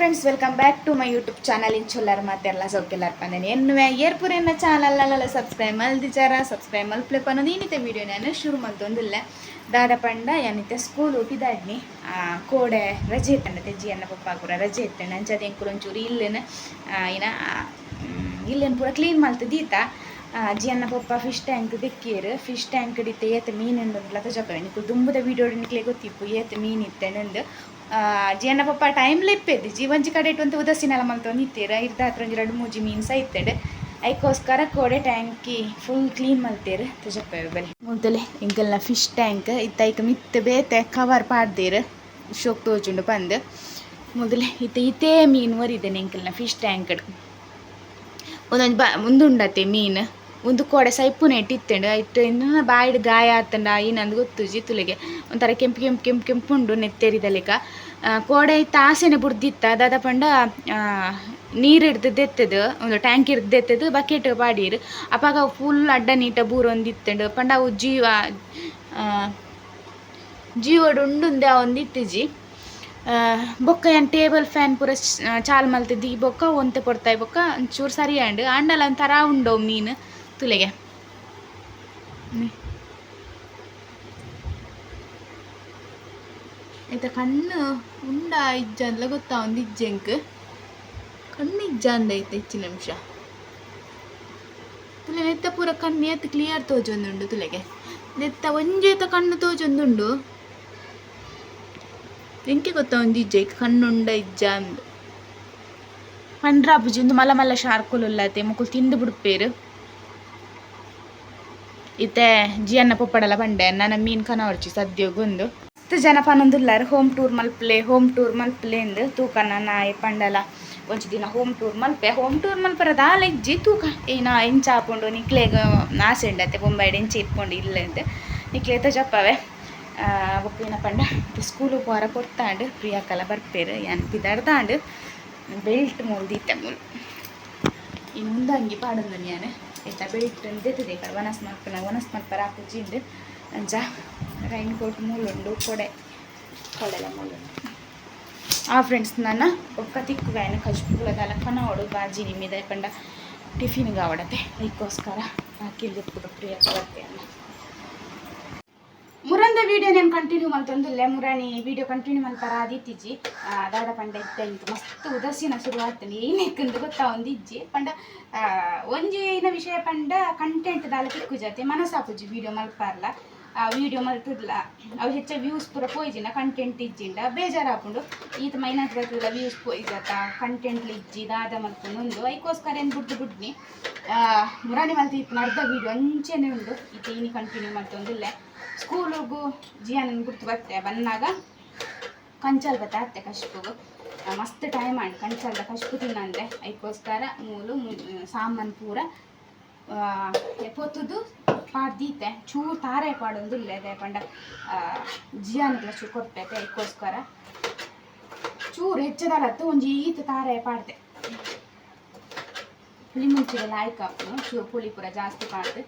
Friends welcome back to my YouTube channel ಇಂಚೊಲ್ಲರ್ ಮಾತೆಲ್ಲ ಸೌಖ್ಯಲ್ಲರ್ ಪಂದನೆ ಎನ್ನುವೆ ಏರ್ಪುರ ಎನ್ನ ಚಾನಲ್ ಸಬ್ಸ್ಕ್ರೈಬ್ ಮಲ್ದಿಚಾರ ಸಬ್ಸ್ಕ್ರೈಬ್ ಮಲ್ಪ್ಲಿಪ್ ಅನ್ನೋದು ಏನಿತೆ ವೀಡಿಯೋ ನಾನು ಶುರು ಮಲ್ತೊಂದಿಲ್ಲ ದಾದ ಪಂಡ ಏನಿತ್ತೆ ಸ್ಕೂಲ್ ಹೋಗಿದ್ದಾಡ್ನಿ ಕೋಡೆ ರಜೆ ಇತ್ತಂಡ ತೆಜ್ಜಿ ಅನ್ನ ಪಪ್ಪ ಕೂಡ ರಜೆ ಇತ್ತೆ ಅಂಚದೆ ಎಂಕುಲು ಒಂಚೂರು ಇಲ್ಲೇನ ಏನ ಇಲ್ಲೇನು ಪೂರ ಕ್ಲೀನ್ ಮಲ್ತು ದೀತ ಅಜ್ಜಿ ಅನ್ನ ಪಪ್ಪ ಫಿಶ್ ಟ್ಯಾಂಕ್ ದಿಕ್ಕೀರು ಫಿಶ್ ಟ್ಯಾಂಕ್ ಇಡಿತೆ ಏತ ಮೀನು ಲತ ಜೊಕ್ಕ ನಿಕ್ಕು ದುಂಬುದ ವೀಡಿಯೋ ನಿಕ್ಲೆ ಗೊತ್ತಿಪ್ಪು ಏತ ಮೀನು ಇತ್ತೇನಂದು ಜಿಯನ್ನ ಪಪ್ಪ ಟೈಮ್ ಲೆಪ್ಪೆದ್ದು ಜಿ ಒಂಜಿ ಕಡೆ ಇಟ್ಟು ಅಂತ ಉದಸಿನೆಲ್ಲ ಮಲ್ತೊಂದು ನಿತ್ತೀರ ಇರ್ದ ಹತ್ರ ಒಂಜಿ ಎರಡು ಮೂಜಿ ಮೀನು ಸಹ ಇತ್ತೆಡೆ. ಐಕೋಸ್ಕರ ಕೋಡೆ ಟ್ಯಾಂಕಿ ಫುಲ್ ಕ್ಲೀನ್ ಮಲ್ತೇರು. ತಜಪ್ಪೇವೆ ಬಲಿ ಮೊದಲೇ ಇಂಕಲ್ನ ಫಿಶ್ ಟ್ಯಾಂಕ್ ಇತ್ತ ಐಕ ಮಿತ್ತ ಬೇತೆ ಕವರ್ ಪಾಡ್ದೇರು. ಶೋಕ್ ತೋಜುಂಡು ಬಂದು ಮೊದಲೇ ಇತ್ತ ಇತೇ ಮೀನು ವರಿದ್ದೇನೆ ಇಂಕಲ್ನ ಫಿಶ್ ಟ್ಯಾಂಕ್ ಒಂದೊಂದು ಬ ಮುಂದುಂಡತೆ ಮೀನು. ಒಂದು ಕೊಡೆ ಸೈಪು ಇಟ್ಟಿತ್ತಂಡು ಇಟ್ಟು ಇನ್ನು ಬಾಯಿಡ್ ಗಾಯ ಆತಂಡ. ಏನಂದು ಗೊತ್ತು ಜಿತ್ತುಲೆಗೆ ಒಂಥರ ಕೆಂಪು ಕೆಂಪು ಕೆಂಪು ಕೆಂಪು ಉಂಡು ನೆತ್ತೇರಿದಲೆಕ ಕೋಡೆ ಇತ್ತ ಆಸೆನೆ ಬುಡ್ದಿತ್ತ. ದಾದ ಪಂಡ ನೀರು ಹಿಡ್ದು ಎತ್ತದು ಒಂದು ಟ್ಯಾಂಕ್ ಹಿಡ್ದು ಎತ್ತದು ಬಕೆಟ್ ಪಾಡೀರು. ಅಪಾಗ ಫುಲ್ ಅಡ್ಡ ನೀಟ ಬೂರು ಒಂದಿತ್ತಂಡು. ಪಂಡ ಅವು ಜೀವ ಜೀವಡು ಉಂಡುಂದೆ ಇತ್ತಿಜಿ ಬೊಕ್ಕ ಏನು ಟೇಬಲ್ ಫ್ಯಾನ್ ಪೂರ ಚಾಲ್ ಮಲ್ತಿದ್ದಿ. ಬೊಕ್ಕ ಒಂತೆ ಕೊಡ್ತಾಯಿ ಬೊಕ್ಕ. ಒಂಚೂರು ಸರಿ ಆಂಡ್ ಅಂಡಲ ಒಂಥರ ಉಂಡವು ತುಲೆಗೆ. ಆಯ್ತಾ ಕಣ್ಣು ಉಂಡ ಇಜ್ಜ ಅಂದ್ಲ ಗೊತ್ತಾ ಒಂದು ಇಜ್ಜೆಂಕ್ ಕಣ್ಣು ಇಜ್ಜ ಅಂದ ಐತೆ ಹೆಚ್ಚಿನ ನಿಮಿಷ ತುಲೆ ನೆತ್ತ ಪೂರ ಕಣ್ಣು ಏತ್ ಕ್ಲಿಯರ್ ತೋಜೊಂದುಂಡು ತುಲೆಗೆ. ನೆತ್ತ ಒಂಜೇತ ಕಣ್ಣು ತೋಜೊಂದುಂಡು? ಎಂಕೆ ಗೊತ್ತಾ ಒಂದು ಇಜ್ಜೆ ಕಣ್ಣುಂಡ ಇಜ್ಜ ಅಂದು? ಪಂಡ್ರಾಪುಜಿ ಒಂದು ಮಲ್ಲ ಮಲ್ಲ ಶಾರ್ಕುಲು ಉಲ್ಲತೆ ಮುಕ್ಕುಲು ತಿಂದು ಬಿಡ್ಪೇರು ಇತ್ತೆ ಜಿಯನ್ನ ಪೊಪ್ಪಡಲ ಬಂಡೆ ನನ್ನ ಮೀನ್ ಕನವರ್ಚಿ ಸದ್ಯೋಗೊಂದು ಇತ್ತು ಜನ ಪನೊಂದುಲ್ಲಾರು ಹೋಮ್ ಟೂರ್ ಮಲ್ಪಲೆ ಹೋಮ್ ಟೂರ್ ಮಲ್ಪ್ಲೆ ಎಂದು ತೂಕನ ನಾಯಿ ಪಂಡಲ. ಒಂಚು ದಿನ ಹೋಮ್ ಟೂರ್ ಮಲ್ಪೆ ಹೋಮ್ ಟೂರ್ ಮಲ್ಪರ ದಾಲ ಇಜ್ಜಿ ತೂಕ. ಏನ ಇಂಚ ಹಾಕೊಂಡು ನಿಕ್ಲೆ ಆಸೆ ಉಂಡತ್ತೆ ಬೊಂಬೈಡ್ ಇಂಚೆ ಇಟ್ಕೊಂಡು ಇಲ್ಲ ಅಂತ. ನಿಕ್ಲೆತ ಜಪ್ಪವೆ. ಒಪ್ಪಿನ ಪಂಡ ಸ್ಕೂಲು ಪೋರ ಕೊಡ್ತಾಂಡು ಪ್ರಿಯಾಕಲ ಬರ್ಪೇರು ಏನು ಬಿದಾಡ್ದಾಂಡು ಬೆಲ್ಟ್ ಮೂಲ್ದಿತ್ತೆ ಮೂಲು ಇನ್ನು ಅಂಗಿ ಪಾಡಂದು ಆಯ್ತಾ ಬೆಲ್ಟ್ ದೆತ್ತದೆ ಕಡೆ ವನಸ್ ಮಲ್ಪನ ವನಸ್ ಮಲ್ಪರ ಹಾಕುಜಿಂದು ಅಂಚ ರೈನ್ ಕೋಟ್ ಮೂಲುಂಡು ಕೊಡೆ ಕೊಡೆಲ ಮೂಲುಂಡು ಆ ಫ್ರೆಂಡ್ಸ್ ನನ್ನ ಒಕ್ಕ ತಿಕ್ಕುಗಾಯನ ಕಜ್ಪುಲದಲ್ಲ ಕನವಡು ಬಾಜಿ ನಿಮ್ಮಿದೆ ಪಂಡ ಟಿಫಿನ್ಗೆ ಆವಡತೆ ಅದಕ್ಕೋಸ್ಕರ ಹಾಕಿಲ್ದು ಪುಟ ಪ್ರಿಯ ಬರ್ತೇನೆ ಮುರಂದ ವಿಡಿಯೋ ನಾನು ಕಂಟಿನ್ಯೂ ಮಾಡ್ತೊಂದು ಮುರಾಣಿ ವಿಡಿಯೋ ಕಂಟಿನ್ಯೂ ಮಾಡ್ತಾರ ಆದಿತ್ತಿಜ್ಜಿ ದಾಡ ಪಂಡ ಇದ್ದ ಇಂತು ಮಸ್ತ್ ಉದಾಸೀನ ಶುರು ಆಗ್ತಾನೆ ಏನೆಕ್ಕಂದು ಗೊತ್ತಾ ಒಂದು ಇಜ್ಜಿ? ಪಂಡ ಒಂಜಿ ಏನ ವಿಷಯ ಪಂಡ ಕಂಟೆಂಟ್ ದಾಲ ತಿಕ್ಕು ಜೊತೆ. ಮನಸ್ಸಾಪುಜ್ಜಿ ವಿಡಿಯೋ ಆ ವಿಡಿಯೋ ಮಲ್ತದ್ಲ, ಅವು ಹೆಚ್ಚ ವ್ಯೂಸ್ ಪೂರ ಪೋಯ್ಜಿನ ಕಂಟೆಂಟ್ ಇಜ್ಜಿಂಡ ಬೇಜಾರಾಕೊಂಡು ಈತ ಮೈನಾತ್ ಬರ್ತದ ವ್ಯೂಸ್ ಪೋಯ್ಜಾತ. ಕಂಟೆಂಟ್ ಇಜ್ಜಿ, ದಾದ ಮಲ್ಕೊಂಡು ಒಂದು, ಐಕೋಸ್ಕರ ಏನು ಬಿಟ್ಟು ಬಿಡ್ನಿ ಮುರಾಣಿ ಮಲ್ತಿ ಅರ್ಧ ವಿಡಿಯೋ ಅಂಚೆನೆ ಉಂಡು. ಈತ ಇನಿ ಕಂಟಿನ್ಯೂ ಮಲ್ತೊಂದಿಲ್ಲೆ ಸ್ಕೂಲಿಗೂ ಜಿಯಾನನ್ ಗುರ್ತು ಬರ್ತೆ, ಬಂದಾಗ ಕಂಚಲ್ ಬತ್ತೆ ಅತ್ತೆ ಮಸ್ತ್ ಟೈಮ್ ಮಾಡಿ ಕಂಚಲ್ದ ಕಶ್ಪು ತಿನ್ನಂದೆ ಅದಕ್ಕೋಸ್ಕರ ಮೂಲು ಸಾಮಾನು ಪೂರ ಪೊತ್ತುದು ಪಾಡ್ದೀತೆ ಚೂರು ತಾರೆ ಪಾಡೊಂದು ಇಲ್ಲ ಅದೇ ಪಂಡ. ಜಿಯಾನ್ಗಳ ಚೂ ಕೊಟ್ಟೆ ಅದಕ್ಕೋಸ್ಕರ ಚೂರು ಹೆಚ್ಚದಲತ್ತು ಒಂಜಿ ಈತ ತಾರೆ ಪಾಡ್ದೆ ಪುಳಿ ಮುಂಚಿಗೆ ಲಾಯ್ಕ ಚೂರು ಪುಳಿ ಪೂರ ಜಾಸ್ತಿ ಪಾಡ್ದು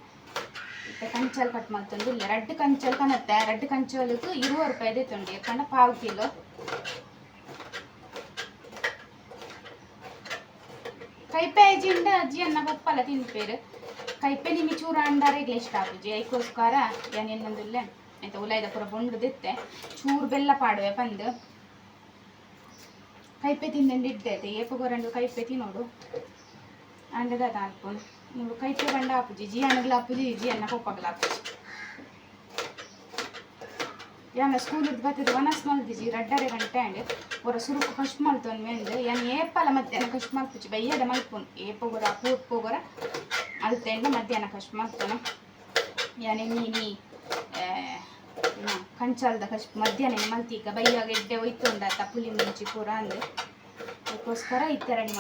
ಮತ್ತೆ ಕಂಚಲ್ ಕಟ್ ಮಾಡ್ತೊಂಡು ಇಲ್ಲ ರೆಡ್ ಕಂಚಲ್ ಕನತ್ತೆ ರೆಡ್ ಕಂಚಲ್ಗೆ ಇರುವ ರೂಪಾಯಿ ದೈತುಂಡಿ ಯಾಕಂದ್ರೆ ಪಾವು ಕಿಲೋ. ಕೈಪೆ ಜಿಂಡ ಅಜ್ಜಿ ಅನ್ನ ಗೊಪ್ಪಲ್ಲ ತಿನ್ಪೇರು. ಕೈಪೆ ನಿಮಗೆ ಚೂರ ಅಂಡಾರೆಗ್ಲೆ ಇಷ್ಟ ಆಪುಜಿ ಐಕೋಸ್ಕರ ಏನೇನೊಂದಿಲ್ಲ ಆಯ್ತಾ, ಉಲಾಯ್ದ ಪೂರ ಬೊಂಡು ದಿತ್ತೆ ಚೂರು ಬೆಲ್ಲ ಪಾಡುವೆ ಬಂದು ಕೈಪೆ ತಿಂದಂಡು ಇಡ್ದೈತೆ ಏಪು ಕೈಪೆ ತಿನ್ನೋಡು. ಅಲ್ಪು ನೀವು ಕೈಪೆ ಬಂಡ ಆಪುಜಿ ಜಿ ಅನ್ನಗ್ಲ ಆಪುಜಿ ಜಿ ಅನ್ನ ಪಪ್ಪಗ್ಲ ಆಪುಜಿ ಯಾನ ಸ್ಕೂಲ್ ಬರ್ತದೆ ಒನಸ್ ಮಲ್ದಿಜಿ ರಡ್ಡರೆ ಗಂಟೆ ಅಂಡ್ ಒರ ಸುರುಕು ಕಷ್ಟ ಮಲ್ತೊಂದು ಮೆಂದು ಯಾನ್ ಏಪಲ ಮಧ್ಯಾಹ್ನ ಕಷ್ಟ ಮಲ್ಪುಜಿ ಬಯ್ಯದ ಮಲ್ಪುನ್ ಏಪ ಗೊರ ಪೂಟ್ ಪೋಗೊರ ಅಲ್ತೆಂಡ ಮಧ್ಯಾಹ್ನ ಕಷ್ಟ ಮಲ್ತೊನ ಯಾನೆ ನೀನಿ ಕಂಚಾಲ್ದ ಕಷ್ಟ ಮಧ್ಯಾಹ್ನ ಮಲ್ತೀಗ ಬೈಯಾಗ ಎಡ್ಡೆ ಒಯ್ತೊಂಡ ತಪ್ಪುಲಿ ಮುಂಚಿ ಪೂರ ಅಂದು. ಅದಕ್ಕೋಸ್ಕರ ಇತ್ತರಣಿ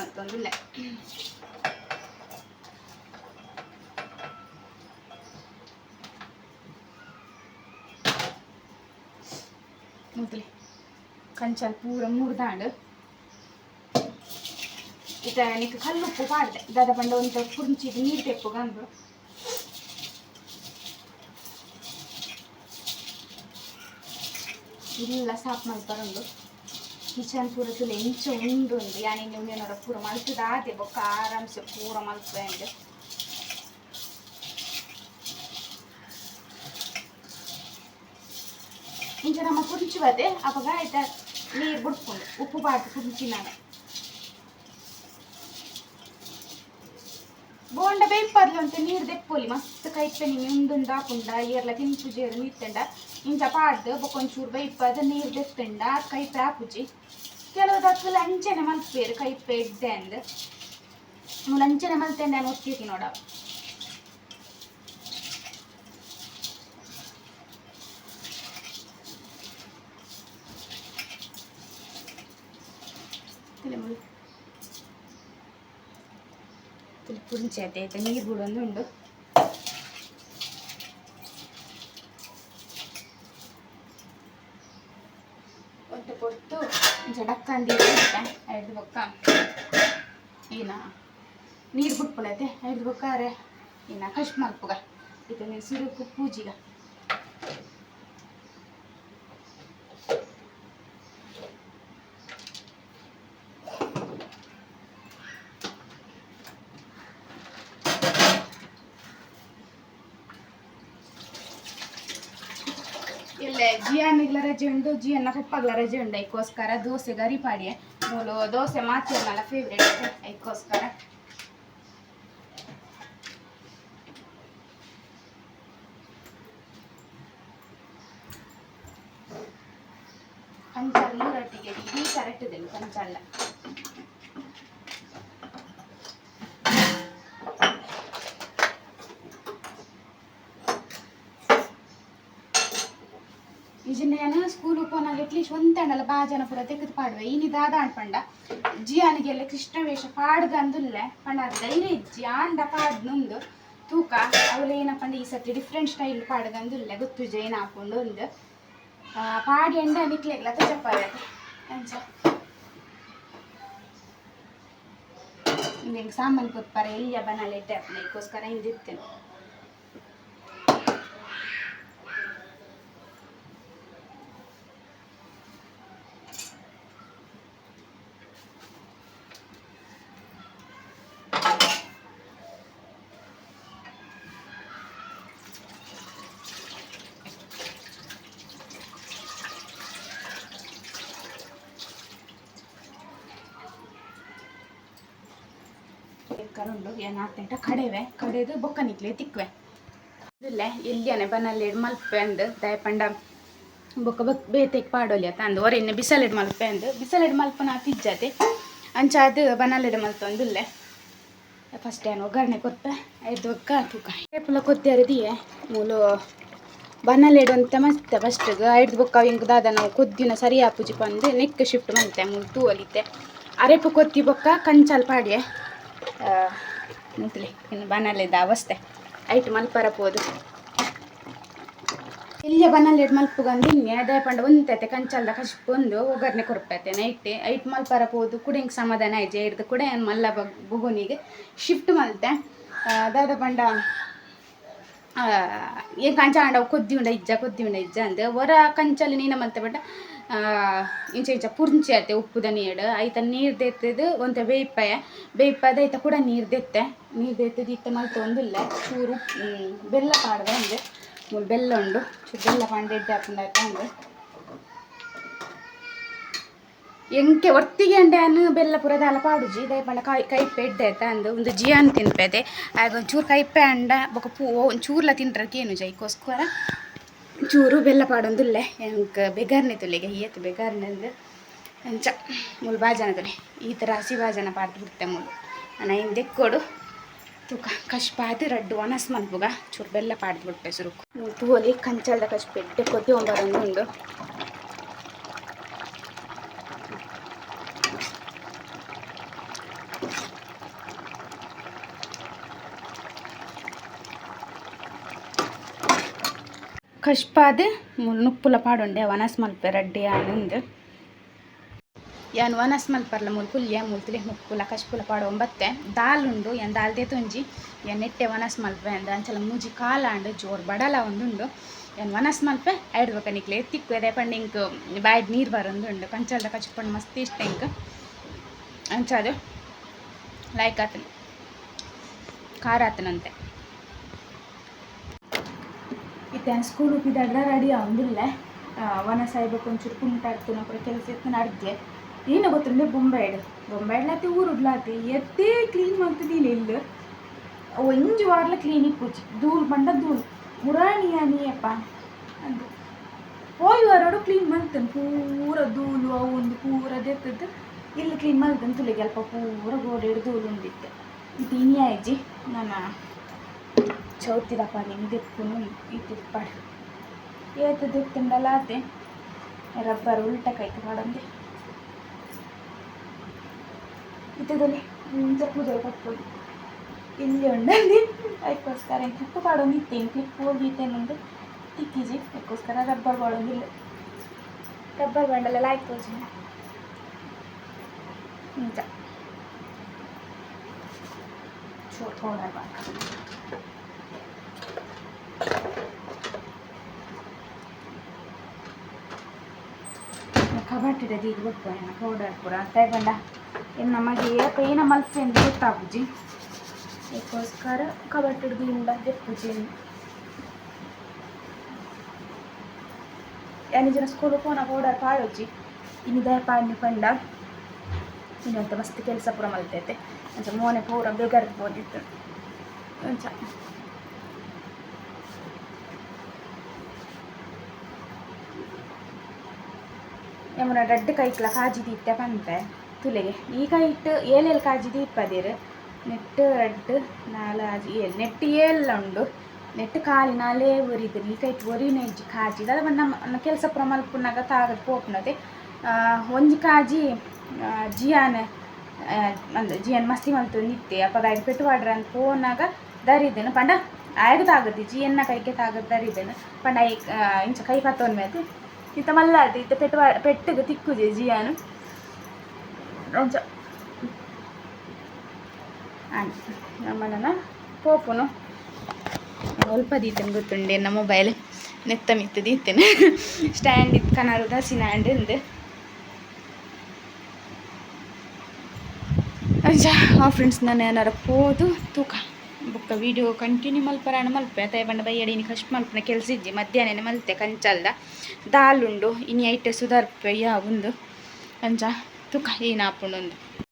ಕಂಚಲ್ ಪೂರ ಮುರ್ದಾಂಡು ಇತ ನಿಕ್ ಕಲ್ಲುಪ್ಪು ಪಾಡ್ದೆ. ದಾದ ಪಂಡ ಒಂತ ಕುರ್ಚಿದ ನೀರು ತೆಪ್ಪು ಗಂದು ಇಲ್ಲ ಸಾಪ್ ಮಲ್ಪರೊಂದು ಕಿಚನ್ ಪೂರ ತುಲೆ ಇಂಚ ಉಂಡು ಉಂಡು. ಯಾನಿ ನೀವು ಪೂರ ಮಲ್ತದಾದೆ ಬೊಕ್ಕ ಆರಾಮ್ಸೆ ಪೂರ ಮಲ್ಪಂಡು ಇಂಚ ನಮ್ಮ ಕುಂಚು ಬದೆ ಅವಾಗ ಆಯ್ತ ನೀರು ಬಿಡ್ಕೊಂಡು ಉಪ್ಪು ಬಾಟು ಕುಂಚಿನಾಗ ಬೋಂಡ ಬೇಯ್ಪದ್ಲು ಅಂತ ನೀರು ದೆಪ್ಪೊಲಿ ಮಸ್ತ್ ಕೈಪೆನಿ ಉಂದುಂಡ ಹಾಕುಂಡ ಏರ್ಲ ತಿಂಪು ಜೇರು ನೀರ್ತಂಡ ಇಂಚ ಪಾಡ್ದು ಬೊಕೊಂಚೂರು ಬೇಯ್ಪದ ನೀರು ದೆತ್ತಂಡ ಕೈಪೆ ಹಾಪುಜಿ ಕೆಲವು ದಕ್ಕಲು ಅಂಚನೆ ಮಲ್ಪೇರು ಕೈಪೆ ಇಡ್ಡೆ ಅಂದ್ ಮುಲ ಅಂಚನೆ ಮಲ್ತಂಡೆ ನಾನು ಒತ್ತಿತಿ ನೋಡ ತಲೆ ಮುಳು ತಲೆ ಪುಂಚೆ ಆಯ್ತು ನೀರು ಬಿಡೊಂದು ಉಂಡು ಒಟ್ಟು ಕೊಟ್ಟು ಜಡಕ್ಕಂದಿರು ಐದು ಬೊಕ್ಕ ನೀರು ಬೊಕ್ಕಾರೆ ಈನ ಕಷ್ಟ ಮಲ್ಪುಗ ಇದು ನೀನು ಸಿರುಕು ಪೂಜಿಗ ಇಲ್ಲ ಜಿಯನ್ನಿಗ್ಲ ರಜೆ ಉಂಡು ಜಿಯನ್ನ ಪಪ್ಪಗ್ಲ ರಜೆ ಉಂಡು. ಐಕೋಸ್ಕರ ದೋಸೆ ಗರಿ ಪಾಡಿ ಮೂಲು ದೋಸೆ ಮಾತಿಯನ್ನಲ್ಲ ಫೇವ್ರೇಟ್ ಐಕೋಸ್ಕರ. ಇಜನ್ನೇನು ಸ್ಕೂಲ್ ಉಪನಾಗ ಎಟ್ಲೀಸ್ಟ್ ಒಂತಂಡಲ್ಲ ಬಾ ಜನ ಪೂರ ತೆಗೆದು ಪಾಡುವೆ. ಇನಿ ದಾದ ಅನ್ಪಂಡ ಜಿಯಾನಿಗೆಲ್ಲ ಕೃಷ್ಣ ವೇಷ ಪಾಡ್ಗಂದುಲ್ಲೆ ಪಂಡ ಅದು ಧೈರ್ಯ ಇಜ್ಜಿ ಆಂಡ ಪಾಡ್ನೊಂದು ತೂಕ. ಅವಳು ಏನಪ್ಪಂಡ ಈ ಸತಿ ಡಿಫ್ರೆಂಟ್ ಸ್ಟೈಲ್ ಪಾಡ್ಗಂದುಲ್ಲೆ ಗೊತ್ತು ಜೈನ್ ಹಾಕೊಂಡು ಒಂದು ಪಾಡಿ ಎಂಡ ನಿಕ್ಲೆಗ್ಲ ಚಪ್ಪಾರೆ ಅಂಚ. ಸಾಮಾನು ಕೊತ್ಪಾರ ಎಲ್ಲಿಯ ಬನ್ನಲ್ಲಿ ಇಟ್ಟೆ ಅದಕ್ಕೋಸ್ಕರ ಹಿಂದಿರ್ತೇನೆ ಕರುಂಡು, ಏನು ಹಾಕ್ತಂಟ ಕಡೆವೆ, ಕಡೆದು ಬೊಕ್ಕ ನಿಕ್ಲೆ, ತಿಕ್ವೆ. ಇದಿಲ್ಲ ಎಲ್ಲಿಯಾನೆ ಬನಲ್ಲಿ ಮಲ್ಪೆ ಅಂದು, ದಯಪಂಡ ಬೊಕ್ಕ ಬೊಕ್ ಬೇತೆಕ್ ಪಾಡೋಲಿ ಆತ ಅಂದು. ಹೊರೆನ್ನೆ ಬಿಸಲೆಡ್ ಮಲ್ಪೆ ಅಂದು. ಬಿಸಲೆಡ್ ಮಲ್ಪನ ತಿಜ್ಜತೆ. ಅಂಚ ಅದು ಬನಲೆಡ್ ಮಲ್ತೊಂದುಲ್ಲೆ ಫಸ್ಟ್ ಏನು ಒಗ್ಗರಣೆ ಕೊತ್ತೆ ಐದು ಒಕ್ಕ ತೂಕ ಪುಲ ಕೊತ್ತಿಯರಿದಿಯೆ ಮೂಲು ಬನಲೆಡ್ ಅಂತ ಮಸ್ತ್ ಫಸ್ಟ್ಗೆ ಐದು ಬೊಕ್ಕ ಹಿಂಗೆ ದಾದ ನಾವು ಕೊದ್ದಿನ ಸರಿ ಆಪುಜಿ ಬಂದು ನೆಕ್ ಶಿಫ್ಟ್ ಮಾಡ್ತೆ ಮೂಲು ತೂ ಅಲಿತೆ ಅರೆಪು ಕೊತ್ತಿ ಬೊಕ್ಕ ಕಂಚಾಲ್ ಪಾಡ್ಯೆ. ನಿಂತಲಿ ಇನ್ನು ಬಾನಲ್ಲಿದ್ದ ಅವಸ್ಥೆ. ಐಟ್ ಮಲ್ಪರ ಪೋದು ಇಲ್ಲೇ ಬನ್ನಲೆಡ್ ಮಲ್ಪುಗಂದು ಇನ್ನೇ ಅದೇ ಪಂಡ ಒಂತೈತೆ ಕಂಚಲ್ದ ಕಷ್ಪೊಂದು ಒಗ್ಗರಣೆ ಕೊರಪೈತೆ ನೈಟ್. ಐಟ್ ಮಲ್ಪರ ಪೋದು ಕುಡಿಂಗ್ ಸಮಾಧಾನ ಐಜೆ ಹಿಡ್ದು ಕುಡೆ ಮಲ್ಲ ಬಗ್ ಬುಗುನಿಗೆ. ಶಿಫ್ಟ್ ಮಲ್ತೆ. ದಾದ ಪಂಡ ಏನು ಕಂಚ ಆಂಡ ಕೊದ್ದಿ ಉಂಡ ಇಜ್ಜ ಕೊದ್ದಿ ಉಂಡ ಇಜ್ಜ ಅಂದೆ. ಹೊರ ಕಂಚಲ್ಲಿ ನೀನ ಮಲ್ತೆ ಬಟ್ಟ ಇಂಚ ಇಂಚ ಪುರ್ಂಚಿ ಆತೆ ಉಪ್ಪುದ ನೀರು. ಐತ ನೀರು ದೆತ್ತದು ಒಂತ ಬೇಯ್ಪಾಯ ಬೇಯ್ಪದ ಐತ ಕೂಡ ನೀರು ದೆತ್ತೆ. ನೀರು ದೆತ್ತದು ಇತ್ತ ಮಲ್ತ ಒಂದಿಲ್ಲ ಚೂರು ಬೆಲ್ಲ ಪಾಡ್ದ ಒಂದು ಬೆಲ್ಲ ಉಂಡು. ಚೂರು ಬೆಲ್ಲ ಪಾಂಡೆ ಎಡ್ಡೆ ಹಾಕೊಂಡಾಯ್ತ ಒಂದು ಎಂಕೆ ಒಟ್ಟಿಗೆ ಅನ್ನು ಬೆಲ್ಲ ಪೂರ ದಾಲ ಪಾಡುಜಿ. ದಯಪಂಡ ಕೈ ಕೈಪೆ ಎಡ್ಡೆ ಆಯ್ತಾ ಅಂದು. ಒಂದು ಜಿಯಾನ್ ತಿನ್ಪೆದೆ. ಆಗ ಒಂಚೂರು ಕೈಪೆ ಅಂಡ, ಬೊಕ ಪೂ ಒಂಚೂರ್ಲ ತಿಂಟ್ರಕ್ಕೆ ಏನು ಜೈಕೋಸ್ಕರ. ಚೂರು ಬೆಲ್ಲ ಪಾಡೊಂದುಲ್ಲೆ ಎಂಕ್ ಬೆಗಾರ್ನೆ ತುಲೆಗೆ ಏತ್ ಬೆಗಾರ್ನೆ ಅಂದ್ರೆ ಅಂಚ, ಮುಲ್ ಬಾಜನ ತುಲೆ ಈ ಥರ ಹಸಿ ಬಾಜನ ಪಾಡ್ದು ಬಿಡ್ತೆ ಮುಲ್. ನಾನು ಹಿಂದೆ ಪಾತೆ ತೂಕ ಕಶ್ಪಾದು ರಡ್ಡು ಒನಸ್ ಮಲ್ಪುಗ ಚೂರು ಬೆಲ್ಲ ಪಾಡ್ದು ಬಿಡ್ತೆ ಸುರುಕು ತೋಲಿ ಕಂಚಲ್ದ ಕಶ್ಪ ಎಡ್ಡೆ ಕೊತ್ತಿ ಒಂಬರೊಂದು ಉಂಡು. ಕಶ್ಪಾದ್ ನುಪ್ಪುಲ ಪಾಡುಂಡೆ ವನಸ್ ಮಲ್ಪೆ ರಡ್ಡಿ ಆನಂದ್ ಯಾನ್ ವನಸ್ ಮಲ್ಪರ್ಲ ಮುಲ್ ಕುಲ್ಯ ಮುಲ್ತಿಲೆ ನುಪ್ಪುಲ ಕಶ್ಪುಲ ಪಾಡು ಒಂಬತ್ತೆ. ದಾಲ್ ಉಂಡು ಯಾನ್ ದಾಲ್ ದೇ ತುಂಜಿ, ಏನು ನೆಟ್ಟೆ ವನಸ್ ಮಲ್ಪೆ ಅಂದ ಅಂಚಲ ಮೂಜಿ ಕಾಲ ಅಂಡ್ ಜೋರ್ ಬಡಲ ಒಂದುಂಡು ಏನು ವನಸ್ ಮಲ್ಪೆ ಐಡ್ಬೇಕ ನಿಕ್ಲೆ ತಿಕ್ಕು ಅದೇ ಪಂಡ ಇಂಕ್ ಬಾಯ್ಡ್ ನೀರು ಬರೋದು ಉಂಡು. ಪಂಚಾಲ್ದ ಕಚ್ಪಂಡು ಮಸ್ತ್ ಇಷ್ಟ ಇಂಕ್. ಅಂಚದು ಲೈಕ್ ಆತನು, ಖಾರ ಆತನಂತೆ. ಇತ್ತೆ ಸ್ಕೂಲ್ ಉಪ್ಪಿದಡ್ರ ರೆಡಿ ಅಂದಿಲ್ಲ ವನ ಸಾಯ್ಬೇಕು ಒಂಚೂರು ಕುಂಟಾಡ್ತು ನಾ ಕೆಲಸ ಇತ್ತು ಅಡ್ಗೆ. ಏನು ಗೊತ್ತಿಲ್ಲ ಬೊಂಬಾಯ್ಡು. ಬೊಂಬಾಯ್ಡ್ಲಾತಿ ಊರುಡ್ಲಾತಿ ಎತ್ತೇ ಕ್ಲೀನ್ ಮಾಡ್ತಿದ್ದೀನಿ ಇಲ್ಲ. ಒಂಜು ವಾರ್ಲ ಕ್ಲೀನಿಕ್ ಇಪ್ಪುಜಿ ಧೂಳು ಬಂಡ ಧೂಳು. ಮುರಾಣಿಯ ನೀಯಪ್ಪ ಅಂತ ಹೋಯ್ ವಾರೋಡು ಕ್ಲೀನ್ ಮಾಡ್ತಾನೆ, ಪೂರ ಧೂಳು ಅವೊಂದು ಪೂರ ದೆತ್ತದ್ದು. ಇಲ್ಲಿ ಕ್ಲೀನ್ ಮಾಡ್ತಾನೆ, ತುಳಿಗೆ ಅಲ್ಪ ಪೂರ ಗೋಡೆ ಧೂಳು ಉಂಡಿತ್ತೆ ಇದು ಇನ್ಯಾಯಜ್ಜಿ ಆಯ್ಜಿ ಚೌತಿದ ಪಾಲಿಗೆ ಇತ್ತಿರ್ಪಾಡು ಏತು ದಿಕ್ಕಿಂದಲ್ಲ ಆತೆ ರಬ್ಬರ್ ಉಲ್ಟ ಕೈತು ಮಾಡಂದೆ ಇತ್ತದಲ್ಲಿ ಸ್ವಲ್ಪ ದೊಡ್ಕೊಂಡು ಇಲ್ಲಿ ಉಂಡಲ್ಲಿ ಅದಕ್ಕೋಸ್ಕರ ಹೆಪ್ಪು ಕಾಡೊಂದು ಇತ್ತೇನು ಕ್ಲಿಪ್ ಹೋಗಿತ್ತೇನೊಂದು ತಿಕ್ಕಿಜಿ ಅದಕ್ಕೋಸ್ಕರ ರಬ್ಬರ್ ಬಾಳೊಂದಿಲ್ಲ ರಬ್ಬರ್ ಬಂಡಲೆಲ್ಲ ಆಯ್ತು ನಿಜ ಚೋ ಥೋಡ ಕಬಟ್ಟಿಡೋದು ಈಗ ಗೊತ್ತಾಯ ಓಡಾಡ್ಪುರ ತಗೊಂಡ ಏನು ನಮಗೆ ಏನ ಮಲ್ಸೆ ಎಂದು ಗೊತ್ತಾಗುಜಿ ಅದಕ್ಕೋಸ್ಕರ ಕಬಟ್ಟಿಡ್ದು ಇಂಡ ದೆಪ್ಪುಜಿ ಎನ್ನ ಜನ ಸ್ಕೂಲ್ ಫೋನ ಓಡಾಡ್ ಪಾಯೋಜಿ ಇನ್ನು ದಯ ಪಾಡ್ನಿ ಪಂಡ. ಇನ್ನೊಂದು ಮಸ್ತ್ ಕೆಲಸ ಪೂರ ಮಲ್ತೈತೆ. ಅಂಚ ಮೋನೆ ಪೂರ ಬೇಗರ್ಬೋದಿತ್ತು ಅಂಚ ಯಮುನ ಡಡ್ಡ್ ಕೈಕ್ಲ ಕಾಜಿ ದೀತ್ತೆ ಪಂತೆ ತುಲೆಗೆ. ಈ ಕೈಟ್ ಏಲೆಲ್ ಕಾಜಿ ದೀಪದಿರು ನೆಟ್ ರಡ್ಡ್ ಆಜಿ ಏಲ್. ನೆಟ್ ಏಲ್ಲ ಉಂಡು. ನೆಟ್ ಕಾಲಿ ನಾಲೇ ಒರಿದ್ರು ಈ ಕೈಟ್ ಒರಿನ ಇಜ್ಜಿ ಕಾಜಿ. ಅದ ನಮ್ಮ ಕೆಲಸ ಪುರ ಮಲ್ಪುನಾಗ ತಾಗದ ಪೋಪುನದೆ. ಒಂಜಿ ಕಾಜಿ ಜಿಯಾನ ಆ, ಜಿಯನ್ ಮಸ್ತಿ ಮಲ್ತು ನಿತ್ತೆ ಅಪ್ಪ ಐದು ಪೆಟ್ಟು ವಾಡ್ರ ಅಂತ ಪೋನಾಗ ದರಿದ್ದೇನೆ ಪಂಡ ಆಯ್ಗ ತಾಗದ್ದಿ. ಜಿಯನ್ನ ಕೈಗೆ ತಾಗದ್ ದರಿದ್ದೇನೆ ಪಂಡ ಇಂಚ ಕೈ ಪತ್ತೋನ್ ಮೇಲೆ ఇంత మళ్ళీ ఇంత పెట్ట పెట్టగా తిక్కు చేయాను కొంచెం ನಮ್ಮನ ಪೋಪುನು ಸ್ವಲ್ಪ ದೀತೇನೆ ಗೊತ್ತುಂಡೆ ನಮ್ಮ ಮೊಬೈಲ್ ನೆತ್ತ ಮಿತ್ತ ದೀತೇನೆ ಸ್ಟ್ಯಾಂಡ್ ಇತ್ತು ಕನರುದ ಸಿನಾಂಡ್ ಇಂದೆ ಫ್ರೆಂಡ್ಸ್ ನಾನು ಏನಾರ ಹೋದು ತೂಕ ಬುಕ್ಕ ವಿಡಿಯೋ ಕಂಟಿನ್ಯೂ ಮಲ್ಪರಾಣ ಮಲ್ಪೆ ಅತ ಬಂಡ ಬೈಯಡಿನಿ ಕಷ್ಟ ಮಲ್ಪನ ಕೆಲಸ ಇಜ್ಜಿ ಮಧ್ಯಾಹ್ನ ಮಲ್ತೆ, ಕಂಚಲ್ದ. ದಾಲ್ ಉಂಡು ಇನಿ ಐಟೆ ಸುಧಾರ್ಪೆ ಯಾವುಂದು ಅಂಚ ತೂಕ ತುಕ ಆಪುಂಡು